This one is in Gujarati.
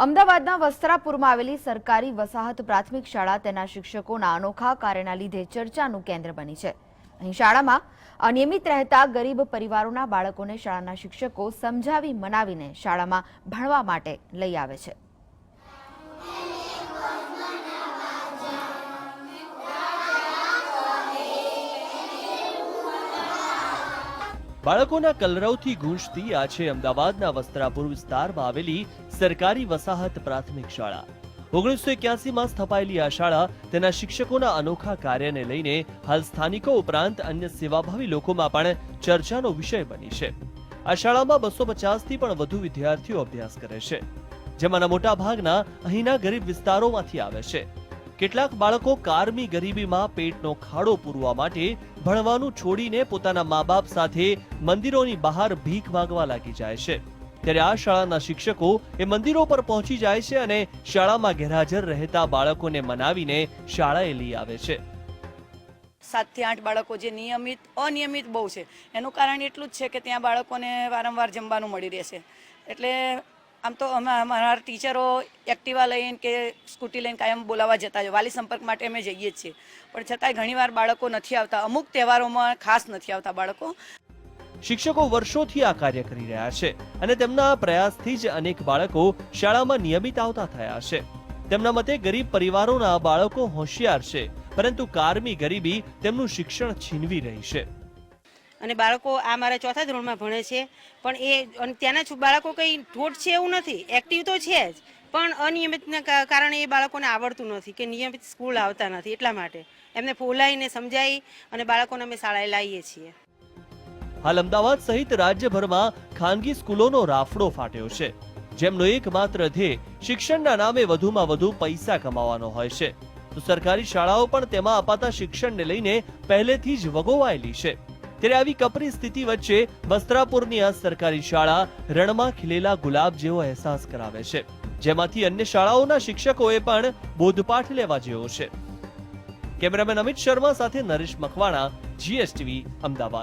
અમદાવાદના વસ્ત્રાપુરમાં આવેલી સરકારી વસાહત પ્રાથમિક શાળા તેના શિક્ષકોના અનોખા કાર્યના લીધે ચર્ચાનું કેન્દ્ર બની છે. અહીં શાળામાં અનિયમિત રહેતા ગરીબ પરિવારોના બાળકોને શાળાના શિક્ષકો સમજાવી, મનાવીને શાળામાં ભણવા માટે લઈ આવે છે. બાળકોના કલરવથી ગુંજતી આ છે અમદાવાદના વસ્ત્રાપુર વિસ્તારમાં આવેલી સરકારી વસાહત પ્રાથમિક શાળા. ઓગણીસો એક્યાસીમાં સ્થપાયેલી આ શાળા તેના શિક્ષકોના અનોખા કાર્યને લઈને હાલ સ્થાનિકો ઉપરાંત અન્ય સેવાભાવી લોકોમાં પણ ચર્ચાનો વિષય બની છે. આ શાળામાં બસો પચાસથી પણ વધુ વિદ્યાર્થીઓ અભ્યાસ કરે છે. જેમાંના મોટા ભાગના અહીંના ગરીબ વિસ્તારોમાંથી આવે છે. કેટલાક બાળકો કારમી ગરીબીમાં પેટનો ખાડો પૂરવા માટે ભણવાનું છોડીને પોતાના મા બાપ સાથે મંદિરોની બહાર ભીખ માંગવા લાગી જાય છે. ત્યારે આ શાળાના શિક્ષકો એ મંદિરો પર પહોંચી જાય છે અને શાળામાં ગેરહાજર રહેતા બાળકોને મનાવીને શાળાએ લઈ આવે છે. સાતથી આઠ બાળકો જે નિયમિત, અનિયમિત બહુ છે. એનું કારણ એટલું જ છે કે ત્યાં બાળકોને વારંવાર જમવાનું મળી રહેશે. એટલે આમ તો અમે અમારા ટીચરો એક્ટિવા લઈને કે સ્કૂટી લઈને કાયમ બોલાવવા જતા હોય. વાલી સંપર્ક માટે અમે જઈએ જ છીએ. પણ છતાંય ઘણીવાર બાળકો નથી આવતા. અમુક તહેવારોમાં ખાસ નથી આવતા બાળકો. શિક્ષકો વર્ષોથી આ કાર્ય કરી રહ્યા છે અને તેમના પ્રયાસથી જ અનેક બાળકો શાળામાં નિયમિત આવતા થયા છે. તેમના મતે ગરીબ પરિવારોના બાળકો હોશિયાર છે, પરંતુ કારમી ગરીબી તેમનું શિક્ષણ છીનવી રહી છે. અને બાળકો આ મારા ચોથા ધોરણમાં ભણે છે. પણ એ, અને ત્યાંના બાળકો કંઈ ઠોઠ છે એવું નથી. એક્ટિવ તો છે જ. પણ અનિયમિતના કારણે એ બાળકોને આવડતું નથી કે નિયમિત સ્કૂલ આવતા નથી એટલા માટે. એમને ફોલાઈને સમજાવી અને બાળકોને અમે શાળાએ લાવીએ છીએ. હાલ અમદાવાદ સહિત રાજ્યભરમાં ખાનગી સ્કૂલોનો રાફડો ફાટ્યો છે. જેમનો એકમાત્ર ધ્યેય શિક્ષણના નામે વધુમાં વધુ પૈસા કમાવાનો હોય છે. તો સરકારી શાળાઓ પણ તેમાં અપાતા શિક્ષણને લઈને પહેલેથી જ વગોવાયેલી છે. ત્યારે આવી કપરી સ્થિતિ વચ્ચે વસ્ત્રાપુરની આ સરકારી શાળા રણમાં ખીલેલા ગુલાબ જેવો અહેસાસ કરાવે છે. જેમાંથી અન્ય શાળાઓના શિક્ષકોએ પણ બોધપાઠ લેવા જેવો છે. કેમેરામેન અમિત શર્મા સાથે નરેશ મકવાણા જીએસટીવી અમદાવાદ.